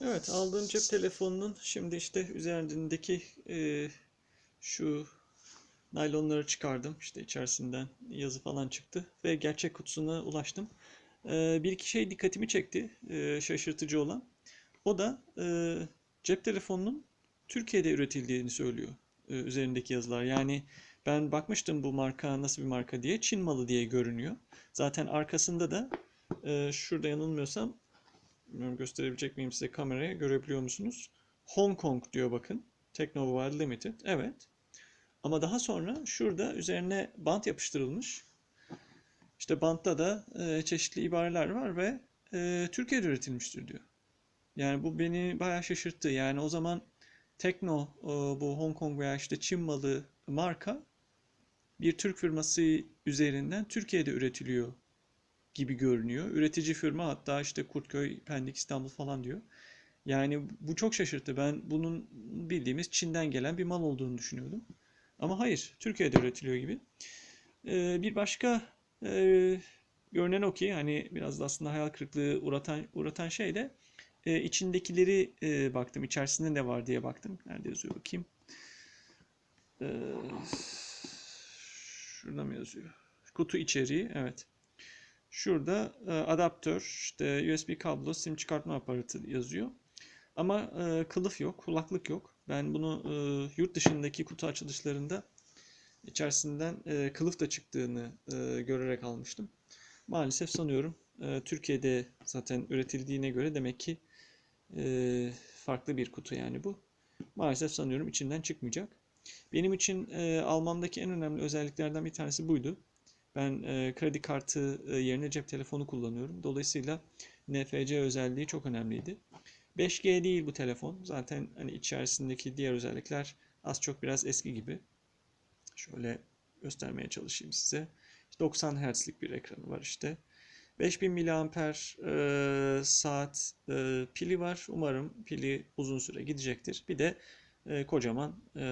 Evet aldığım cep telefonunun şimdi işte üzerindeki e, şu naylonları çıkardım. İşte içerisinden yazı falan çıktı ve gerçek kutusuna ulaştım. E, bir iki şey dikkatimi çekti e, şaşırtıcı olan. O da e, cep telefonunun Türkiye'de üretildiğini söylüyor e, üzerindeki yazılar. Yani ben bakmıştım bu marka nasıl bir marka diye. Çin malı diye görünüyor. Zaten arkasında da e, şurada yanılmıyorsam Bilmiyorum gösterebilecek miyim size kameraya görebiliyor musunuz? Hong Kong diyor bakın. Teknomobile Limited. Evet. Ama daha sonra şurada üzerine bant yapıştırılmış. İşte bantta da e, çeşitli ibareler var ve e, Türkiye'de üretilmiştir diyor. Yani bu beni bayağı şaşırttı. Yani o zaman Tekno e, bu Hong Kong veya işte Çin malı marka bir Türk firması üzerinden Türkiye'de üretiliyor gibi görünüyor. Üretici firma hatta işte Kurtköy, Pendik, İstanbul falan diyor. Yani bu çok şaşırttı. Ben bunun bildiğimiz Çin'den gelen bir mal olduğunu düşünüyordum. Ama hayır, Türkiye'de üretiliyor gibi. Ee, bir başka e, görünen o ki hani biraz da aslında hayal kırıklığı uğratan, uğratan şey de e, içindekileri e, baktım. İçerisinde ne var diye baktım. Nerede yazıyor bakayım. Ee, şurada mı yazıyor? Kutu içeriği, evet. Şurada e, adaptör, işte USB kablo, sim çıkartma aparatı yazıyor. Ama e, kılıf yok, kulaklık yok. Ben bunu e, yurt dışındaki kutu açılışlarında içerisinden e, kılıf da çıktığını e, görerek almıştım. Maalesef sanıyorum e, Türkiye'de zaten üretildiğine göre demek ki e, farklı bir kutu yani bu. Maalesef sanıyorum içinden çıkmayacak. Benim için e, almamdaki en önemli özelliklerden bir tanesi buydu. Ben e, kredi kartı e, yerine cep telefonu kullanıyorum. Dolayısıyla NFC özelliği çok önemliydi. 5G değil bu telefon. Zaten hani içerisindeki diğer özellikler az çok biraz eski gibi. Şöyle göstermeye çalışayım size. 90 Hz'lik bir ekranı var işte. 5000 miliamper e, saat e, pili var. Umarım pili uzun süre gidecektir. Bir de e, kocaman e,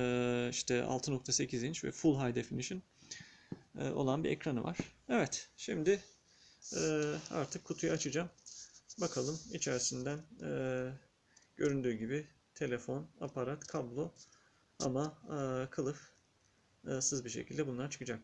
işte 6.8 inç ve Full High Definition e, olan bir ekranı var. Evet, şimdi e, artık kutuyu açacağım. Bakalım içerisinden e, göründüğü gibi telefon, aparat, kablo ama kılıf sız bir şekilde bunlar çıkacak.